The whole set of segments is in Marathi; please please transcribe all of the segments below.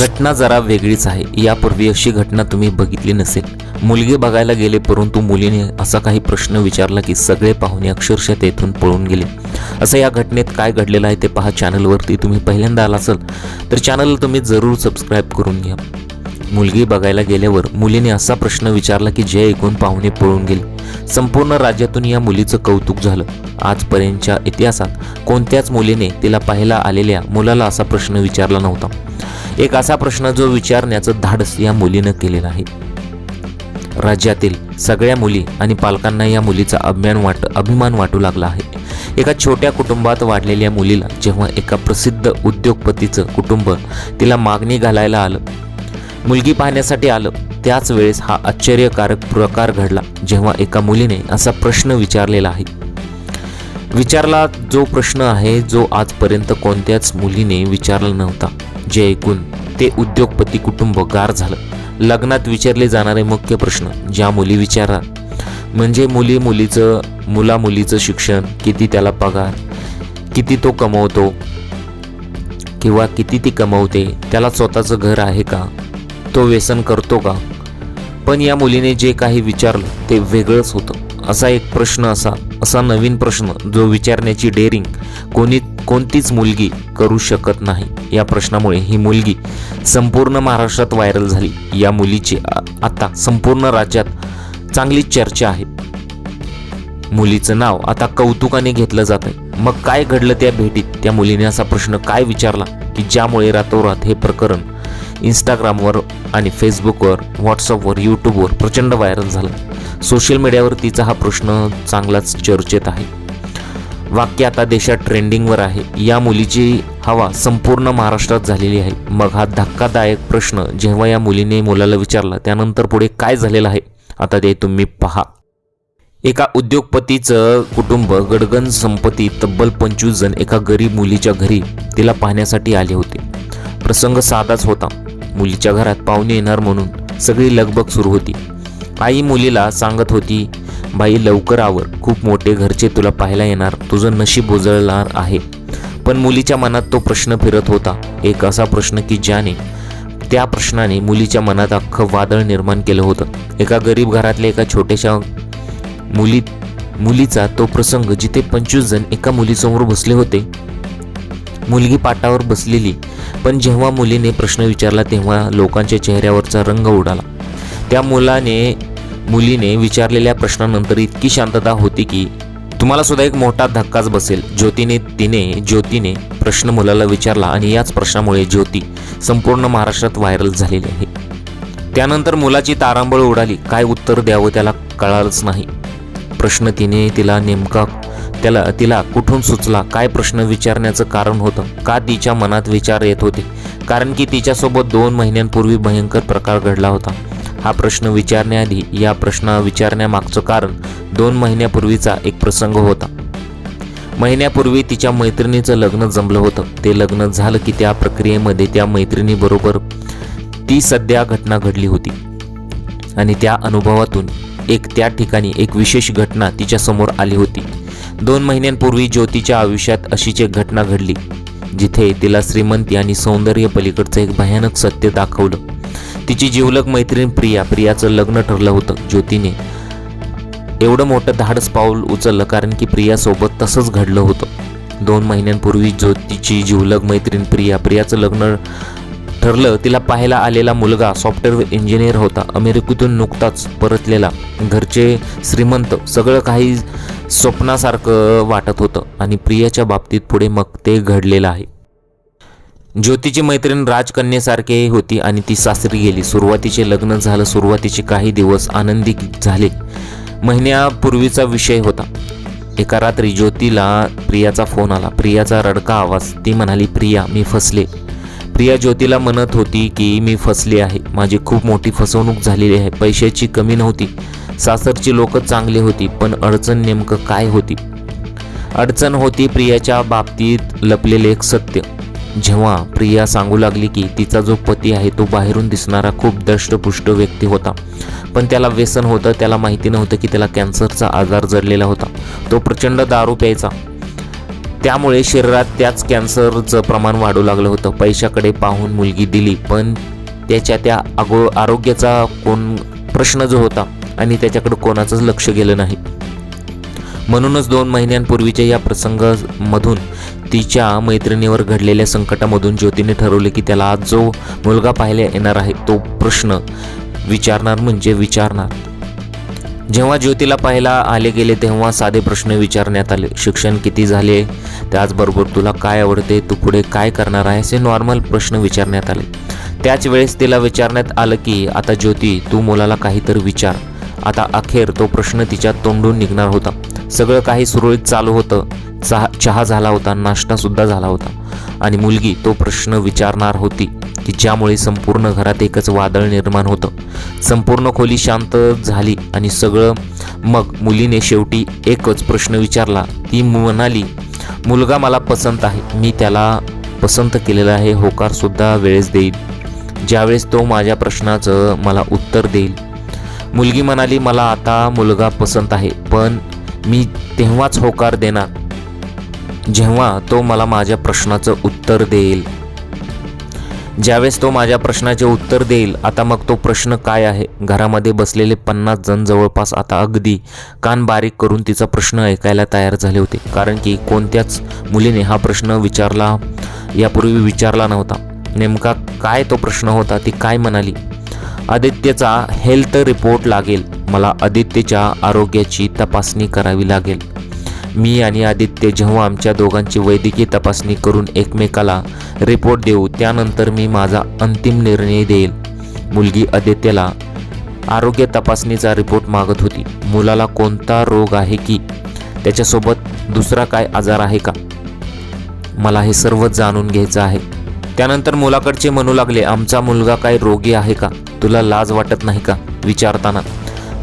घटना जरा वेगळीच आहे. यापूर्वी अशी घटना तुम्ही बघितली नसेल. मुलगी बघायला गेले परंतु मुलीने असा काही प्रश्न विचारला की सगळे पाहुणे अक्षरशः तेथून पळून गेले. असं या घटनेत काय घडलेलं आहे ते पहा चॅनलवरती. तुम्ही पहिल्यांदा आला असाल तर चॅनलला तुम्ही जरूर सबस्क्राईब करून घ्या. मुलगी बघायला गेल्यावर मुलीने असा प्रश्न विचारला की जे ऐकून पाहुणे पळून गेले. संपूर्ण राज्यातून या मुलीचं कौतुक झालं. आजपर्यंतच्या इतिहासात कोणत्याच मुलीने तिला पाहायला आलेल्या मुलाला असा प्रश्न विचारला नव्हता. एक असा प्रश्न जो विचारण्याचं धाडस या मुलीनं केलेलं आहे. राज्यातील सगळ्या मुली आणि पालकांना या मुलीचा अभिमान वाट अभिमान वाटू लागला आहे. एका छोट्या कुटुंबात वाढलेल्या मुलीला जेव्हा एका प्रसिद्ध उद्योगपतीचं कुटुंब तिला मागणी घालायला आलं मुलगी पाहण्यासाठी आलं त्याच वेळेस हा आश्चर्यकारक प्रकार घडला जेव्हा एका मुलीने असा प्रश्न विचारलेला आहे. विचारला जो प्रश्न आहे जो आजपर्यंत कोणत्याच मुलीने विचारला नव्हता. जे ऐकून ते उद्योगपती कुटुंब गार झालं. लग्नात विचारले जाणारे मुख्य प्रश्न ज्या मुली विचारतात म्हणजे मुली मुलीचं मुला मुलीचं शिक्षण किती त्याला पगार किती तो कमवतो किंवा किती ती कमवते त्याला स्वतःचं घर आहे का? तो व्यसन करतो का? पण या मुलीने जे काही विचारलं ते वेगळंच होतं. असा एक प्रश्न असा असा नवीन प्रश्न जो विचारण्याची डेअरिंग कोणी कोणतीच मुलगी करू शकत नाही. या प्रश्नामुळे ही मुलगी संपूर्ण महाराष्ट्रात व्हायरल झाली. या मुलीची आता संपूर्ण राज्यात चांगली चर्चा आहे. मुलीचं नाव आता कौतुकाने घेतलं जात आहे. मग काय घडलं त्या भेटीत? त्या मुलीने असा प्रश्न काय विचारला? की ज्यामुळे रातोरात हे प्रकरण इंस्टाग्रामवर आणि फेसबुकवर व्हॉट्सअपवर यूट्यूबवर प्रचंड व्हायरल झालं. सोशल मीडियावर तिचा हा प्रश्न चांगलाच चर्चेत आहे. वाक्य आता देशात ट्रेंडिंगवर आहे. या मुलीची हवा संपूर्ण महाराष्ट्रात झालेली आहे. मग हा धक्कादायक प्रश्न जेव्हा या मुलीने मुलाला विचारला त्यानंतर पुढे काय झालेलं आहे? आता ते तुम्ही पहा. एका उद्योगपतीचं कुटुंब गडगन संपत्ती तब्बल पंचवीस जण एका गरीब मुलीच्या घरी तिला पाहण्यासाठी आले होते. प्रसंग साधाच होता. मुलीच्या घरात पाहुणे येणार म्हणून सगळी लगबग सुरू होती. आई मुलीला सांगत होती बाई लवकर आवर. खूप मोठे घरचे तुला पाहायला येणार. तुझं नशीब उजळणार आहे. पण मुलीच्या मनात तो प्रश्न फिरत होता. एक असा प्रश्न की ज्याने त्या प्रश्नाने मुलीच्या मनात अख्खं वादळ निर्माण केलं होतं. एका गरीब घरातल्या एका छोट्याशा मुली मुलीचा तो प्रसंग जिथे पंचवीस जण एका मुलीसमोर बसले होते. मुलगी पाटावर बसलेली. पण जेव्हा मुलीने प्रश्न विचारला तेव्हा लोकांच्या चेहऱ्यावरचा रंग उडाला. त्या मुलाने मुलीने विचारलेल्या प्रश्नानंतर इतकी शांतता होती की तुम्हाला सुद्धा एक मोठा धक्काच बसेल. ज्योतीने तिने ज्योतीने प्रश्न मुलाला विचारला आणि याच प्रश्नामुळे ज्योती संपूर्ण महाराष्ट्रात व्हायरल झालेली आहे. त्यानंतर मुलाची तारांबळ उडाली. काय उत्तर द्यावं त्याला कळालंच नाही. प्रश्न तिने तिला नेमका त्याला तिला कुठून सुचला? काय प्रश्न विचारण्याचं कारण होतं? का तिच्या मनात विचार येत होते? कारण की तिच्यासोबत दोन महिन्यांपूर्वी भयंकर प्रकार घडला होता. हा प्रश्न विचारण्याआधी या प्रश्न विचारण्यामागचं कारण दोन महिन्यापूर्वीचा एक प्रसंग होता. महिन्यापूर्वी तिच्या मैत्रिणीचं लग्न जमलं होतं. ते लग्न झालं की त्या प्रक्रियेमध्ये त्या मैत्रिणीबरोबर ती सध्या घटना घडली होती. आणि त्या अनुभवातून एक त्या ठिकाणी एक विशेष घटना तिच्या समोर आली होती. दोन महिन्यांपूर्वी ज्योतीच्या आयुष्यात अशीच एक घटना घडली जिथे तिला श्रीमंती आणि सौंदर्य पलीकडचं एक भयानक सत्य दाखवलं. तिची जिवलग मैत्रीण प्रिया प्रियाचं लग्न ठरलं होतं ज्योतीने. एवढं मोठं धाडस पाऊल उचललं कारण की प्रियासोबत तसंच घडलं होतं. दोन महिन्यांपूर्वी ज्योतीची जिवलग मैत्रीण प्रिया प्रियाचं लग्न ठरलं तिला पाहायला आलेला मुलगा सॉफ्टवेअर इंजिनियर होता अमेरिकेतून नुकताच परतलेला. घरचे श्रीमंत सगळं काही स्वप्नासारखं वाटत होतं आणि प्रियाच्या बाबतीत पुढे मग ते घडलेलं आहे. ज्योतीची मैत्रीण राजकन्येसारखे होती आणि ती सासरी गेली. सुरुवातीचे लग्न झालं सुरुवातीचे काही दिवस आनंदी झाले. महिन्यापूर्वीचा विषय होता. एका रात्री ज्योतीला प्रियाचा फोन आला. प्रियाचा रडका आवाज. ती म्हणाली प्रिया मी फसले. प्रिया ज्योतीला म्हणत होती की मी फसली आहे. माझी खूप मोठी फसवणूक झालेली आहे. पैशाची कमी नव्हती. सासरची लोक चांगली होती पण अडचण नेमकं काय होती? अडचण होती प्रियाच्या बाबतीत लपलेले एक सत्य. जेव्हा प्रिया सांगू लागली की तिचा जो पती आहे तो बाहेरून दिसणारा खूप दष्टपुष्ट व्यक्ती होता. पण त्याला व्यसन होतं त्याला माहिती नव्हतं की त्याला कॅन्सरचा आजार जडलेला होता. तो प्रचंड दारू प्यायचा. त्यामुळे शरीरात त्याच कॅन्सरचं प्रमाण वाढू लागलं होतं. पैशाकडे पाहून मुलगी दिली पण त्याच्या त्या अगो आरोग्याचा कोण प्रश्न जो होता आणि त्याच्याकडे कोणाचंच लक्ष गेलं नाही. म्हणूनच दोन महिन्यांपूर्वीच्या या प्रसंगामधून तिच्या मैत्रिणीवर घडलेल्या संकटामधून ज्योतीने ठरवले की त्याला आज जो मुलगा पाहायला येणार आहे तो प्रश्न विचारणार म्हणजे विचारणार. जेव्हा ज्योतीला पाहायला आले गेले तेव्हा साधे प्रश्न विचारण्यात आले. शिक्षण किती झाले? त्याचबरोबर तुला काय आवडते? तू पुढे काय करणार आहे असे नॉर्मल प्रश्न विचारण्यात आले. त्याच वेळेस तिला विचारण्यात आलं की आता ज्योती तू मुलाला काहीतरी विचार. आता अखेर तो प्रश्न तिच्या तोंडून निघणार होता. सगळं काही सुरळीत चालू होतं. चहा चहा झाला होता नाश्तासुद्धा झाला होता. आणि मुलगी तो प्रश्न विचारणार होती की ज्यामुळे संपूर्ण घरात एकच वादळ निर्माण होतं. संपूर्ण खोली शांत झाली आणि सगळं मग मुलीने शेवटी एकच प्रश्न विचारला. ती म्हणाली मुलगा मला पसंत आहे. मी त्याला पसंत केलेला आहे. होकारसुद्धा वेळेस देईल. ज्यावेळेस तो माझ्या प्रश्नाचं मला उत्तर देईल. मुलगी म्हणाली मला आता मुलगा पसंत आहे. पण मी तेव्हाच होकार देणार. जेव्हा तो मला माझ्या प्रश्नाचं उत्तर देईल. ज्यावेळेस तो माझ्या प्रश्नाचे उत्तर देईल आता मग तो प्रश्न काय आहे? घरामध्ये बसलेले पन्नास जण जवळपास आता अगदी कान बारीक करून तिचा प्रश्न ऐकायला तयार झाले होते. कारण की कोणत्याच मुलीने हा प्रश्न विचारला यापूर्वी विचारला नव्हता. नेमका काय तो प्रश्न होता ती काय म्हणाली? आदित्यचा हेल्थ रिपोर्ट लागेल. मला आदित्यच्या आरोग्याची तपासणी करावी लागेल. मी आणि आदित्य जेव्हा आमच्या दोघांची वैद्यकीय तपासणी करून एकमेकाला रिपोर्ट देऊ त्यानंतर मी माझा अंतिम निर्णय देईल. मुलगी आदित्यला आरोग्य तपासणीचा रिपोर्ट मागत होती. मुलाला कोणता रोग आहे की? त्याच्यासोबत दुसरा काय आजार आहे का? मला हे सर्व जाणून घ्यायचं आहे. त्यानंतर मुलाकडचे म्हणू लागले आमचा मुलगा काय रोगी आहे का? तुला लाज वाटत नाही का? विचारताना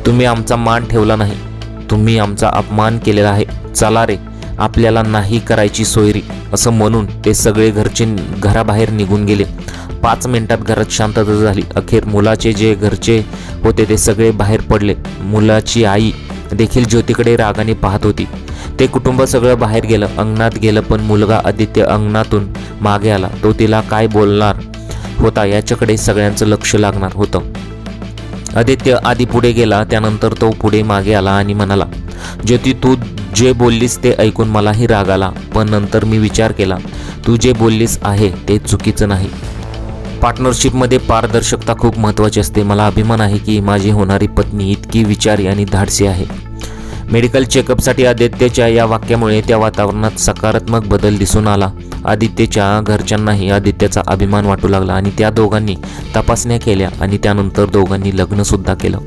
तुम्ही आमचा मान ठेवला नाही. तुम्ही आमचा अपमान केलेला आहे. चला रे आपल्याला नाही करायची सोयरी असं म्हणून ते सगळे घरचे घराबाहेर निघून गेले. पाच मिनिटात घरात शांतता झाली. अखेर मुलाचे जे घरचे होते ते सगळे बाहेर पडले. मुलाची आई देखील ज्योतीकडे रागाने पाहत होती. ते कुटुंब सगळं बाहेर गेलं. अंगणात गेलं पण मुलगा आदित्य अंगणातून मागे आला. तो तिला काय बोलणार होता याच्याकडे सगळ्यांचं लक्ष लागणार होतं. आदित्य आधी पुढे गेला त्यानंतर तो पुढे मागे आला आणि म्हणाला ज्योती तू जे बोललीस ते ऐकून मलाही राग आला पण नंतर मी विचार केला तू जे बोललीस आहे ते चुकीचं नाही. पार्टनरशिपमध्ये पारदर्शकता खूप महत्त्वाची असते. मला अभिमान आहे की माझी होणारी पत्नी इतकी विचारी आणि धाडसी आहे. मेडिकल चेकअपसाठी आदित्यच्या या वाक्यामुळे त्या वातावरणात सकारात्मक बदल दिसून आला. आदित्यच्या घरच्यांनाही आदित्यचा अभिमान वाटू लागला आणि त्या दोघांनी तपासण्या केल्या आणि त्यानंतर दोघांनी लग्नसुद्धा केलं.